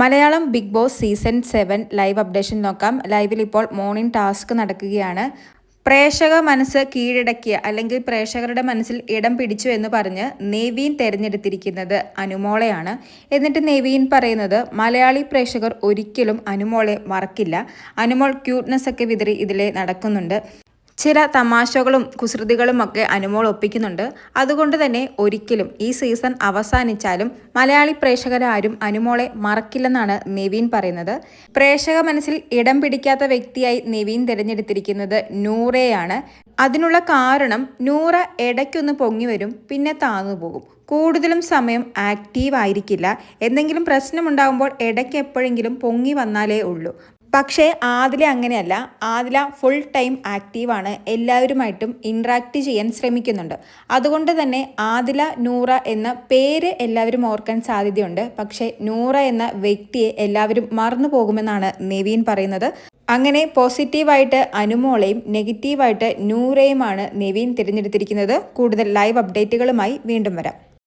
Malayalam Bigg Boss season seven live updation നോക്കാം. ലൈവിൽ ഇപ്പോൾ മോർണിംഗ് ടാസ്ക് നടക്കുകയാണ്. പ്രേക്ഷക മനസ്സ് കീഴടക്കിയ അല്ലെങ്കിൽ പ്രേക്ഷകരുടെ മനസ്സിൽ ഇടം പിടിച്ചു എന്ന് പറഞ്ഞ് നേവീൻ തിരഞ്ഞെടുത്തിരിക്കുന്നത് അനുമോളയാണ്. എന്നിട്ട് നേവീൻ പറയുന്നത് മലയാളി പ്രേക്ഷകർ ഒരിക്കലും അനുമോളെ മറക്കില്ല. അനുമോൾ ക്യൂട്ട്നെസ് ഒക്കെ വിതറി ഇതിലെ നടക്കുന്നുണ്ട്. ചില തമാശകളും കുസൃതികളും ഒക്കെ അനുമോൾ ഒപ്പിക്കുന്നുണ്ട്. അതുകൊണ്ട് തന്നെ ഒരിക്കലും ഈ സീസൺ അവസാനിച്ചാലും മലയാളി പ്രേക്ഷകരാരും അനുമോളെ മറക്കില്ലെന്നാണ് നെവീൻ പറയുന്നത്. പ്രേക്ഷക മനസ്സിൽ ഇടം പിടിക്കാത്ത വ്യക്തിയായി നെവീൻ തിരഞ്ഞെടുത്തിരിക്കുന്നത് നൂറയാണ്. അതിനുള്ള കാരണം നൂറ ഇടയ്ക്കൊന്ന് പൊങ്ങി വരും പിന്നെ താന്നു പോകും. കൂടുതലും സമയം ആക്റ്റീവ് ആയിരിക്കില്ല എന്തെങ്കിലും പ്രശ്നമുണ്ടാകുമ്പോൾ ഇടയ്ക്ക് എപ്പോഴെങ്കിലും പൊങ്ങി വന്നാലേ ഉള്ളൂ. പക്ഷേ ആദില അങ്ങനെയല്ല. ആദില ഫുൾ ടൈം ആക്റ്റീവാണ് എല്ലാവരുമായിട്ടും ഇൻട്രാക്ട് ചെയ്യാൻ ശ്രമിക്കുന്നുണ്ട്. അതുകൊണ്ട് തന്നെ ആദില നൂറ എന്ന പേര് എല്ലാവരും ഓർക്കാൻ സാധ്യതയുണ്ട്. പക്ഷേ നൂറ എന്ന വ്യക്തിയെ എല്ലാവരും മറന്നു പോകുമെന്നാണ് നെവീൻ പറയുന്നത്. അങ്ങനെ പോസിറ്റീവായിട്ട് അനുമോളെയും നെഗറ്റീവായിട്ട് നൂറയുമാണ് നെവീൻ തിരഞ്ഞെടുത്തിരിക്കുന്നത്. കൂടുതൽ ലൈവ് അപ്ഡേറ്റുകളുമായി വീണ്ടും വരാം.